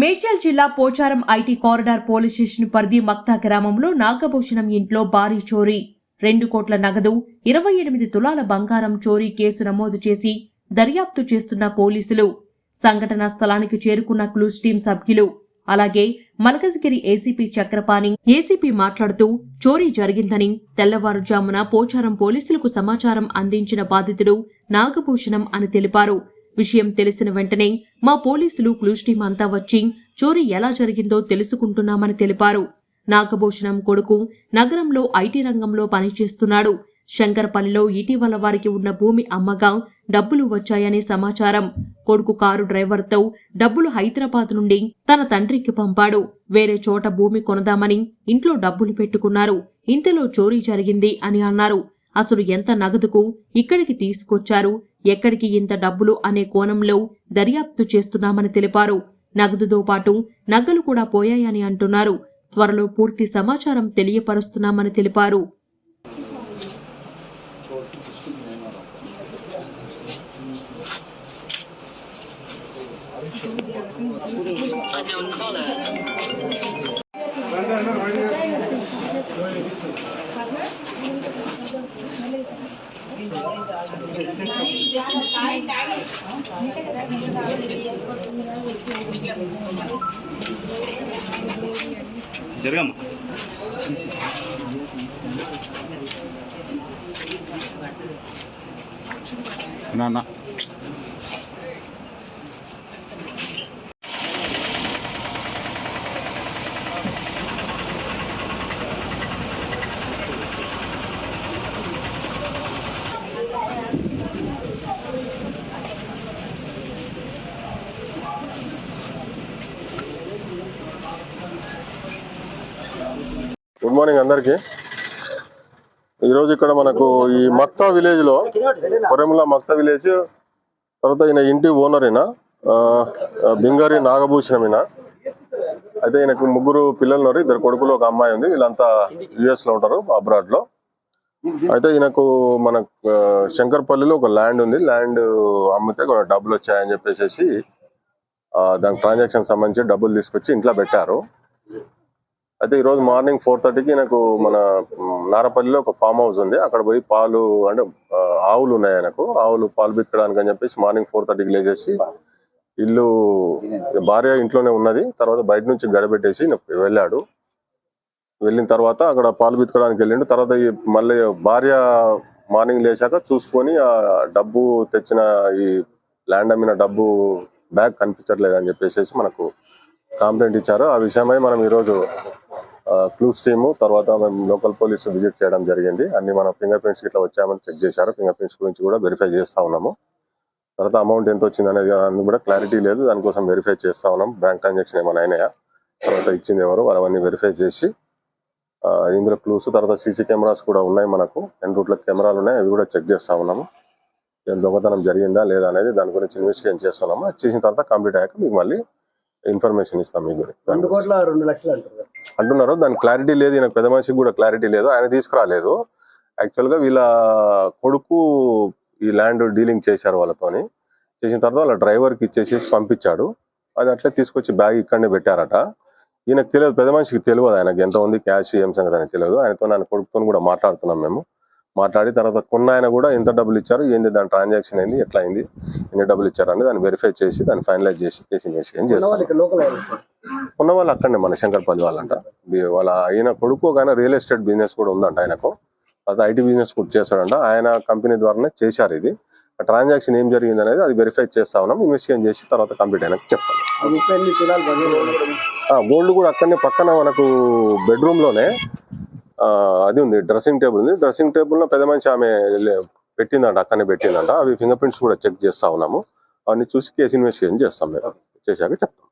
మేచల్ జిల్లా Pocharam IT corridor police station పరిధి మక్తా గ్రామంలో నాగభూషణం ఇంట్లో భారీ చోరీ. రెండు కోట్ల నగదు ఇరవై ఎనిమిది తులాల బంగారం చోరీ కేసు నమోదు చేసి దర్యాప్తు చేస్తున్న పోలీసులు. సంఘటనా స్థలానికి చేరుకున్న క్లూస్ టీం సభ్యులు. అలాగే మలకజ్గిరి ఏసీపీ చక్రపాణి ఏసీపీ మాట్లాడుతూ చోరీ జరిగిందని తెల్లవారుజామున పోచారం పోలీసులకు సమాచారం అందించిన బాధితుడు నాగభూషణం అని తెలిపారు. విషయం తెలిసిన వెంటనే మా పోలీసులు క్లూస్ టీం అంతా వచ్చి చోరీ ఎలా జరిగిందో తెలుసుకుంటున్నామని తెలిపారు. నాగభూషణం కొడుకు నగరంలో ఐటీ రంగంలో పనిచేస్తున్నాడు. శంకర్పల్లిలో ఇటీవల వారికి ఉన్న భూమి అమ్మగా డబ్బులు వచ్చాయని సమాచారం. కొడుకు కారు డ్రైవర్తో డబ్బులు హైదరాబాద్ నుండి తన తండ్రికి పంపాడు. వేరే చోట భూమి కొనదామని ఇంట్లో డబ్బులు పెట్టుకున్నారు. ఇంతలో చోరీ జరిగింది అని అన్నారు. అసలు ఎంత నగదుకు ఇక్కడికి తీసుకొచ్చారు? ఎక్కడికి ఇంత డబ్బులు అనే కోణంలో దర్యాప్తు చేస్తున్నామని తెలిపారు. నగదుతో పాటు నగలు కూడా పోయాయని అంటున్నారు. త్వరలో పూర్తి సమాచారం తెలియపరుస్తున్నామని తెలిపారు. Unknown caller. జరగమ్మా నాన్న మార్నింగ్ అందరికి. ఈరోజు ఇక్కడ మనకు ఈ మక్తా విలేజ్లో కొరెముల మక్తా విలేజ్ తర్వాత ఈయన ఇంటి ఓనర్ ఈయన బింగారి నాగభూషణం ఈయన. అయితే ఈయనకు ముగ్గురు పిల్లలు ఉన్నారు ఇద్దరు కొడుకులు ఒక అమ్మాయి ఉంది వీళ్ళంతా యుఎస్లో ఉంటారు అబ్రాడ్లో. అయితే ఈయనకు మన శంకర్పల్లిలో ఒక ల్యాండ్ ఉంది ల్యాండ్ అమ్మితే కొన్ని డబ్బులు వచ్చాయని చెప్పేసి దానికి ట్రాన్సాక్షన్ సంబంధించి డబ్బులు తీసుకొచ్చి ఇంట్లో పెట్టారు. అయితే ఈ రోజు మార్నింగ్ ఫోర్ థర్టీకి నాకు మన నారపల్లిలో ఒక ఫామ్ హౌస్ ఉంది. అక్కడ పోయి పాలు అంటే ఆవులు ఉన్నాయి ఆయనకు ఆవులు పాలు బిత్తడానికి అని చెప్పేసి మార్నింగ్ ఫోర్ థర్టీకి లేచేసి ఇల్లు భార్య ఇంట్లోనే ఉన్నది. తర్వాత బయట నుంచి గడబెట్టేసి వెళ్ళాడు. వెళ్ళిన తర్వాత అక్కడ పాలు బితకడానికి వెళ్ళిండు. తర్వాత మళ్ళీ భార్య మార్నింగ్ లేచాక చూసుకొని ఆ డబ్బు తెచ్చిన ఈ ల్యాండ్ అమ్మిన డబ్బు బ్యాగ్ కనిపించట్లేదు అని చెప్పేసి మనకు కంప్లైంట్ ఇచ్చారు. ఆ విషయమై మనం ఈరోజు క్లూస్ టీమ్ తర్వాత మేము లోకల్ పోలీసు విజిట్ చేయడం జరిగింది. అన్ని మన ఫింగర్ ప్రింట్స్ ఇట్లా వచ్చామని చెక్ చేశారు. ఫింగర్ ప్రింట్స్ గురించి కూడా వెరిఫై చేస్తూ ఉన్నాము. తర్వాత అమౌంట్ ఎంత వచ్చింది అనేది అన్ని కూడా క్లారిటీ లేదు. దానికోసం వెరిఫై చేస్తా ఉన్నాం. బ్యాంక్ ట్రాన్సాక్షన్ ఏమైనా అయినాయా? తర్వాత ఇచ్చింది ఎవరు? అవన్నీ వెరిఫై చేసి ఇందులో క్లూస్ తర్వాత సీసీ కెమెరాస్ కూడా ఉన్నాయి మనకు. ఎన్ రూట్లో కెమెరాలు ఉన్నాయి. అవి కూడా చెక్ చేస్తూ ఉన్నాము. ఏం దొంగతనం జరిగిందా లేదా అనేది దాని గురించి ఇన్వెస్టిగేషన్ చేస్తున్నాము చేసిన తర్వాత కంప్లీట్ అయ్యాక మీకు మళ్ళీ ఇన్ఫర్మేషన్ ఇస్తాం మీకు. దాని రెండు గురించి. కోట్ల రెండు లక్షలు అంటారు అంటున్నారు దాని క్లారిటీ లేదు ఈయన పెద్ద మనిషికి కూడా క్లారిటీ లేదు ఆయన తీసుకురాలేదు. యాక్చువల్గా వీళ్ళ కొడుకు ఈ ల్యాండ్ డీలింగ్ చేశారు వాళ్ళతోని. చేసిన తర్వాత వాళ్ళ డ్రైవర్కి ఇచ్చేసి పంపించాడు. అది అట్లే తీసుకొచ్చి బ్యాగ్ ఇక్కడనే పెట్టారట. ఈయనకు తెలియదు పెద్ద మనిషికి తెలియదు ఆయనకి ఎంత ఉంది క్యాష్ ఏం సంగతి అని తెలియదు. ఆయనతో ఆయన కొడుకుతో కూడా మాట్లాడుతున్నాం మేము. మాట్లాడి తర్వాత కొన్న ఆయన కూడా ఎంత డబ్బులు ఇచ్చారు ఏంది దాని ట్రాన్సాక్షన్ అయింది ఎట్లా అయింది ఎన్ని డబ్బులు ఇచ్చారు అని దాన్ని వెరిఫై చేసి దాన్ని ఫైనలైజ్ చేసి కేసు ఇన్వెస్టిగేషన్ ఉన్న చేస్తాం. వాళ్ళు ఇక్కడ లోకల్ వాళ్ళు సార్? ఉన్న వాళ్ళు అక్కడనే మన శంకర్పల్లి వాళ్ళంట. వాళ్ళ ఆయన కొడుకు ఆయన రియల్ ఎస్టేట్ బిజినెస్ కూడా ఉందంట ఆయనకు. అది ఐటీ బిజినెస్ కూడా చేస్తాడంట. ఆయన కంపెనీ ద్వారానే చేశారు ఇది. ఆ ట్రాన్సాక్షన్ ఏం జరిగింది అనేది అది వెరిఫై చేస్తా ఉన్నాం ఇన్వెస్టిగేషన్ చేసి తర్వాత కంప్లీట్ అయినాక చెప్తాను గోల్డ్ కూడా అక్కడనే పక్కన మనకు బెడ్రూమ్లోనే అది ఉంది డ్రెస్సింగ్ టేబుల్ ఉంది. డ్రెస్సింగ్ టేబుల్లో పెద్ద మనిషి ఆమె పెట్టిందంట అక్కడనే పెట్టిందంట. అవి ఫింగర్ ప్రింట్స్ కూడా చెక్ చేస్తా ఉన్నాము. అవన్నీ చూసి కేసు ఇన్వెస్టిగేషన్ చేస్తాం మేము. చేశాక చెప్తాం.